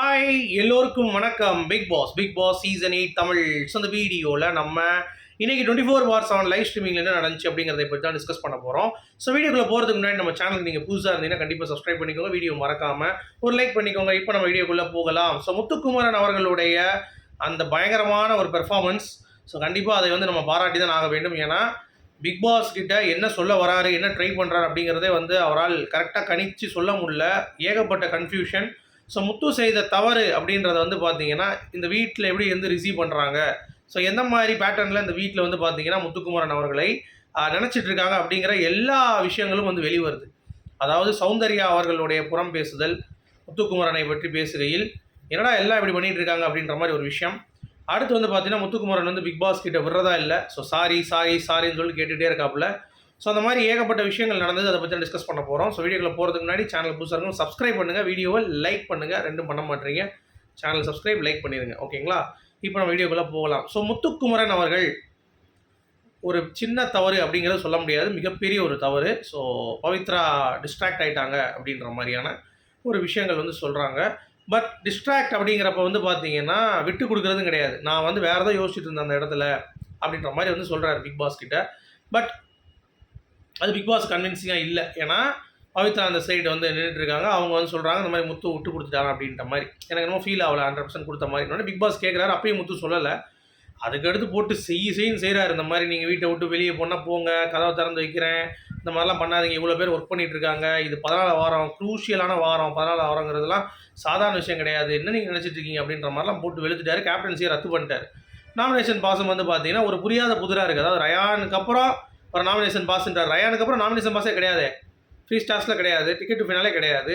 Hi எல்லோருக்கும் வணக்கம். Bigg Boss Bigg Boss season eight Tamil so இந்த வீடியோவில் நம்ம இன்றைக்கி twenty four bar seven live ஸ்ட்ரீமிங்கில் என்ன நடந்துச்சு அப்படிங்கிறத பற்றி தான் டிஸ்கஸ் பண்ண போகிறோம் ஸோ வீடியோக்குள்ள போகிறதுக்கு முன்னாடி நம்ம சேனல் நீங்கள் புதுசாக இருந்தீங்கன்னா கண்டிப்பாக சப்ஸ்கிரைப் பண்ணிக்கோங்க. வீடியோ மறக்காமல் ஒரு லைக் பண்ணிக்கோங்க. இப்போ நம்ம வீடியோக்குள்ளே போகலாம். ஸோ முத்துக்குமரன் அவர்களுடைய அந்த பயங்கரமான ஒரு பெர்ஃபார்மன்ஸ் ஸோ கண்டிப்பாக அதை வந்து நம்ம பாராட்டி தான் ஆக வேண்டும். ஏன்னா பிக் பாஸ் கிட்ட என்ன சொல்ல வராரு என்ன ட்ரை பண்ணுறாரு அப்படிங்கிறதே வந்து அவரால் கரெக்டாக கணிச்சு சொல்ல முடியல. ஏகப்பட்ட கன்ஃபியூஷன் ஸோ முத்து செய்த தவறு அப்படின்றத வந்து பார்த்தீங்கன்னா இந்த வீட்டில் எப்படி வந்து ரிசீவ் பண்ணுறாங்க ஸோ எந்த மாதிரி பேட்டர்னில் இந்த வீட்டில் வந்து பார்த்தீங்கன்னா முத்துக்குமரன் அவர்களை நினச்சிட்டு இருக்காங்க அப்படிங்கிற எல்லா விஷயங்களும் வந்து வெளிவருது. அதாவது சௌந்தர்யா அவர்களுடைய புறம் பேசுதல் முத்துக்குமரனை பற்றி பேசுகையில் என்னடா எல்லாம் இப்படி பண்ணிகிட்டு இருக்காங்க அப்படின்ற மாதிரி ஒரு விஷயம். அடுத்து வந்து பார்த்தீங்கன்னா முத்துக்குமரன் வந்து பிக் பாஸ் கிட்ட விடுறதா இல்லை. ஸோ சாரி சாரி சாரின்னு சொல்லி கேட்டுகிட்டே இருக்காப்புல. ஸோ அந்த மாதிரி ஏகப்பட்ட விஷயங்கள் நடந்தது. அதை பற்றி டிஸ்கஸ் பண்ண போகிறோம் ஸோ வீடியோக்குள்ள போகிறதுக்கு முன்னாடி சேனல் புதுசாக இருக்கும் சப்ஸ்கிரைப் பண்ணுங்கள் வீடியோவை லைக் பண்ணுங்கள் ரெண்டும் பண்ண மாட்டீங்க. சேனல் சப்ஸ்கிரைப் லைக் பண்ணிடுங்க. ஓகேங்களா இப்போ நம்ம வீடியோக்குள்ளே போகலாம். ஸோ முத்துக்குமரன் அவர்கள் ஒரு சின்ன தவறு அப்படிங்கிறத சொல்ல முடியாது. மிகப்பெரிய ஒரு தவறு. ஸோ பவித்ரா டிஸ்ட்ராக்ட் ஆகிட்டாங்க அப்படின்ற மாதிரியான ஒரு விஷயங்கள் வந்து சொல்கிறாங்க பட் டிஸ்ட்ராக்ட் அப்படிங்கிறப்ப வந்து பார்த்தீங்கன்னா விட்டு கொடுக்குறதும் கிடையாது. நான் வந்து வேறு ஏதோ யோசிச்சுட்டு இருந்தேன் அந்த இடத்துல அப்படின்ற மாதிரி வந்து சொல்கிறாரு பிக் பாஸ் கிட்ட. பட் அது பிக் பாஸ் கன்வின்சிங்காக இல்லை. ஏன்னா பவித்ரா அந்த சைடு வந்து நின்றுட்டு இருக்காங்க அவங்க வந்து சொல்கிறாங்க இந்த மாதிரி முத்து விட்டு கொடுத்துட்டாரா அப்படின்ற மாதிரி. எனக்கு என்னமோ ஃபீல் ஆகல ஹண்ட்ரட் பர்சன்ட் கொடுத்த மாதிரி. பிக் பாஸ் கேட்குறாரு அப்பயும் முத்து சொல்லலை. அதுக்கடுத்து போட்டு செய் செய்யும் செய்கிறாரு இந்த மாதிரி நீங்கள் வீட்டை விட்டு வெளியே போனால் போங்க கதவை திறந்து வைக்கிறேன். இந்த மாதிரிலாம் பண்ணாதீங்க. இவ்வளோ பேர் ஒர்க் பண்ணிகிட்டு இருக்காங்க இது பதினாலு வாரம் க்ரூஷியலான வாரம். பதினாலு வாரங்கிறதுலாம் சாதாரண விஷயம் கிடையாது. என்ன நீங்கள் நினச்சிட்டு இருக்கீங்க அப்படின்ற மாதிரிலாம் போட்டு வெளுத்துட்டாரு. கேப்டன்சியை ரத்து பண்ணிட்டார். நாமினேஷன் பாசம் வந்து பார்த்தீங்கன்னா ஒரு புரியாத புதிராக இருக்குது அதாவது ரயானுக்கு அப்புறம் ஒரு நாமினேஷன் பாஸ்ன்றார் ரயானுக்கு அப்புறம் நாமினேஷன் பாஸே கிடையாது. ஃப்ரீ ஸ்டார்ஸில் கிடையாது. டிக்கெட் ஃபினாலே கிடையாது.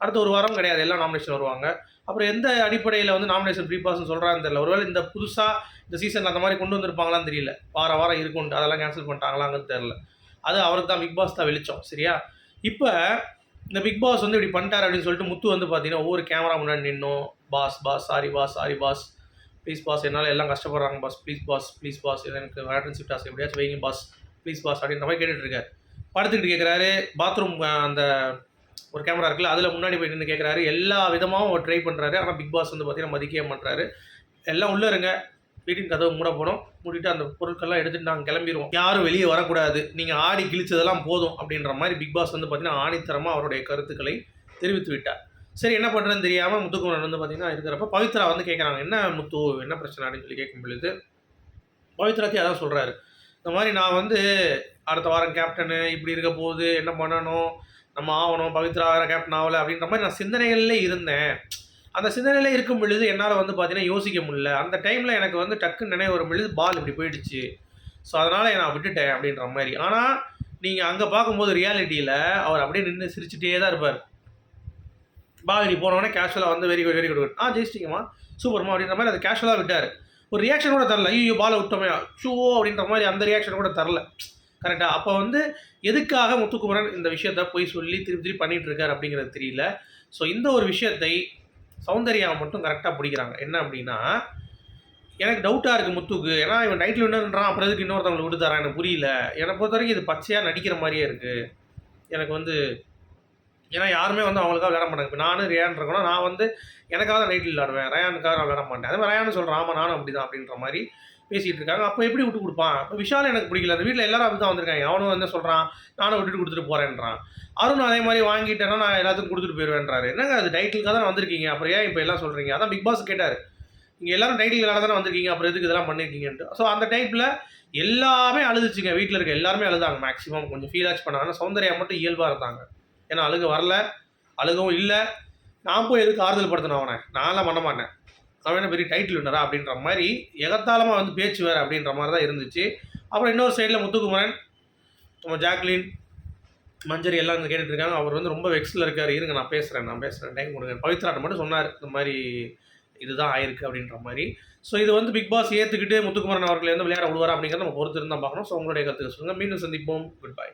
அடுத்த ஒரு வாரம் கிடையாது. எல்லாம் நாமினேஷன் வருவாங்க. அப்புறம் எந்த அடிப்படையில் வந்து நாமினேஷன் ஃப்ரீ பாஸ்னு சொல்கிறான்னு தெரியல. ஒருவேளை இந்த புதுசாக இந்த சீசனில் அந்த மாதிரி கொண்டு வந்திருப்பாங்களான்னு தெரியல. வார வாரம் இருக்கும்ட்டு அதெல்லாம் கேன்சல் பண்ணிட்டாங்களாங்கன்னு தெரில அது அவருக்கு தான் பிக் பாஸ் தான் வெளிச்சம். சரியா? இப்போ இந்த பிக் பாஸ் வந்து இப்படி பண்ணிட்டார் அப்படின்னு சொல்லிட்டு முத்து வந்து பார்த்தீங்கன்னா ஒவ்வொரு கேமரா முன்னாடி நின்னோம். Boss boss sorry boss sorry boss please boss என்னால் எல்லாம் கஷ்டப்படுறாங்க boss please boss please boss எனக்கு வேட்டன் டாஸ் எப்படியாச்சும் வைங்க பாஸ் ப்ளீஸ் பாஸ் அப்படின்ற மாதிரி கேட்டுட்டு இருக்காரு. படுத்துக்கிட்டு கேட்குறாரு பாத்ரூம் அந்த ஒரு கேமரா இருக்குல்ல அதில் முன்னாடி போய் நின்று கேட்குறாரு எல்லா விதமாகவும் அவர் ட்ரை பண்ணுறாரு ஆனால் பிக் பாஸ் வந்து பார்த்தீங்கன்னா மதிக்கவே பண்ணுறாரு எல்லாம் உள்ளே இருங்க. வீட்டின் கதவு மூட போனோம் மூடிட்டு அந்த பொருட்கள்லாம் எடுத்துட்டு நாங்கள் கிளம்பிடுவோம் யாரும் வெளியே வரக்கூடாது. நீங்கள் ஆடி கிழிச்சதெல்லாம் போதும் அப்படின்ற மாதிரி பிக் பாஸ் வந்து பார்த்தீங்கன்னா ஆணித்தரமாக அவருடைய கருத்துக்களை தெரிவித்து விட்டார். சரி என்ன பண்ணுறதுன்னு தெரியாமல் முத்துக்குமரன் வந்து பார்த்தீங்கன்னா இருக்கிறப்ப பவித்ரா வந்து கேட்குறாங்க என்ன முத்து என்ன பிரச்சனை அப்படின்னு சொல்லி கேட்கும் பொழுது பவித்ராத்தி அதான் சொல்கிறாரு இந்த மாதிரி நான் வந்து அடுத்த வாரம் கேப்டனு இப்படி இருக்க போகுது என்ன பண்ணணும் நம்ம ஆகணும் பவித்ரா வேறு கேப்டன் ஆகலை அப்படின்ற மாதிரி நான் சிந்தனைகளில் இருந்தேன். அந்த சிந்தனையில் இருக்கும் பொழுது என்னால் வந்து பார்த்தீங்கன்னா யோசிக்க முடியல. அந்த டைமில் எனக்கு வந்து டக்குன்னு நினைவு வரும் பொழுது பால் இப்படி போயிடுச்சு. ஸோ அதனால் நான் விட்டுட்டேன் அப்படின்ற மாதிரி. ஆனால் நீங்கள் அங்கே பார்க்கும்போது ரியாலிட்டியில் அவர் அப்படியே நின்று சிரிச்சுட்டே தான் இருப்பார். பால் நீ போனவொடனே கேஷுவலாக வந்து வெரி குட் வெரி குட் ஆ ஜெயிச்சிட்டிங்கம்மா. சூப்பர்மா அப்படின்ற மாதிரி அது கேஷுவலாக விட்டார். ஒரு ரியாக்ஷன் கூட தரல. ஐயோ பால விட்டோமே ஷூ அப்படின்ற மாதிரி அந்த ரியாக்ஷன் கூட தரல. கரெக்டாக அப்போ வந்து எதுக்காக முத்துக்குமரன் இந்த விஷயத்த போய் சொல்லி திருப்பி திருப்பி பண்ணிட்டு இருக்கார் அப்படிங்கிறது தெரியல. ஸோ இந்த ஒரு விஷயத்தை சௌந்தர்யாவை மட்டும் கரெக்டாக பிடிக்கிறாங்க. என்ன அப்படின்னா எனக்கு டவுட்டாக இருக்குது முத்துக்கு. ஏன்னா இவன் நைட்டில் வின்னர்ன்றான் அப்புறம் எதுக்கு இன்னொருத்தவங்களுக்கு விட்டு தரான் எனக்கு புரியல. என்னை பொறுத்த வரைக்கும் இது பச்சையாக நடிக்கிற மாதிரியே இருக்குது எனக்கு வந்து ஏன்னா யாருமே வந்து அவங்களுக்காக விளையாட மாட்டாங்க. இப்போ நானும் ரேயான் இருக்கணும் நான் வந்து எனக்காக தான் நைட்டில் விளையாடுவேன். ரயானுக்காக நான் விளையாட மாட்டேன். அதே மாதிரி ரயானு சொல்கிறான் ஆமாம் நானும் அப்படி தான் அப்படின்ற மாதிரி பேசிகிட்டு இருக்காங்க. அப்போ எப்படி விட்டு கொடுப்பான்? இப்போ விஷால் எனக்கு பிடிக்கல. அந்த வீட்டில் எல்லாரும் அப்படி தான் வந்திருக்காங்க. அவனும் வந்து சொல்கிறான் நானும் விட்டுட்டு கொடுத்துட்டு போகிறேன்றான் அருண் அதே மாதிரி வாங்கிட்டேன்னா நான் எல்லாத்துக்கும் கொடுத்துட்டு போயிடுவேன்றாரு. என்னங்க அது? டைட்டிலுக்காக தான் வந்திருக்கீங்க? அப்புறம் ஏன் இப்போ எல்லாம் சொல்கிறீங்க அதான் பிக் பாஸ் கேட்டார். இங்கே எல்லாரும் டைட்டில் தானே வந்திருக்கீங்க? அப்புறம் எதுக்கு இதெல்லாம் பண்ணியிருக்கீங்கன்ட்டு? ஸோ அந்த டைப்பில் எல்லாமே அழுதுச்சுங்க. வீட்டில் இருக்க எல்லாருமே அழுதாங்க. மேக்ஸிமம் கொஞ்சம் ஃபீல் ஆச்சு பண்ணாங்க சௌந்தர்யா மட்டும் இயல்பாக இருந்தாங்க. ஏன்னா அழுக வரல. அழுகவும் இல்லை. நான் போய் எதுக்கு ஆறுதல் படுத்தணும் அவனை? நான்லாம் பண்ண மாட்டேன். அவன் என்ன பெரிய டைட்டில் வினரா அப்படின்ற மாதிரி எகத்தாலமாக வந்து பேச்சு வேறு அப்படின்ற மாதிரி தான் இருந்துச்சு. அப்புறம் இன்னொரு சைடில் முத்துக்குமரன் நம்ம ஜாக்லின் மஞ்சரி எல்லாம் வந்து கேட்டுட்டு இருக்காங்க. அவர் வந்து ரொம்ப வெக்ஸில் இருக்கார். இருங்க நான் பேசுகிறேன் நான் பேசுகிறேன் டைம் கொடுங்க. பவித்ராட்ட மட்டும் சொன்னார் இந்த மாதிரி இதுதான் ஆயிருக்கு அப்படின்ற மாதிரி. ஸோ இது வந்து பிக் பாஸ் ஏற்றுக்கிட்டு முத்துக்குமரன் அவர்கள் வந்து விளையாட விடுவார் அப்படிங்கிறத நம்ம பொறுத்து இருந்தால் பார்க்கணும். ஸோ உங்களுடைய கருத்துக்கு சொல்லுங்கள் மீண்டும் சந்திப்போம். Good bye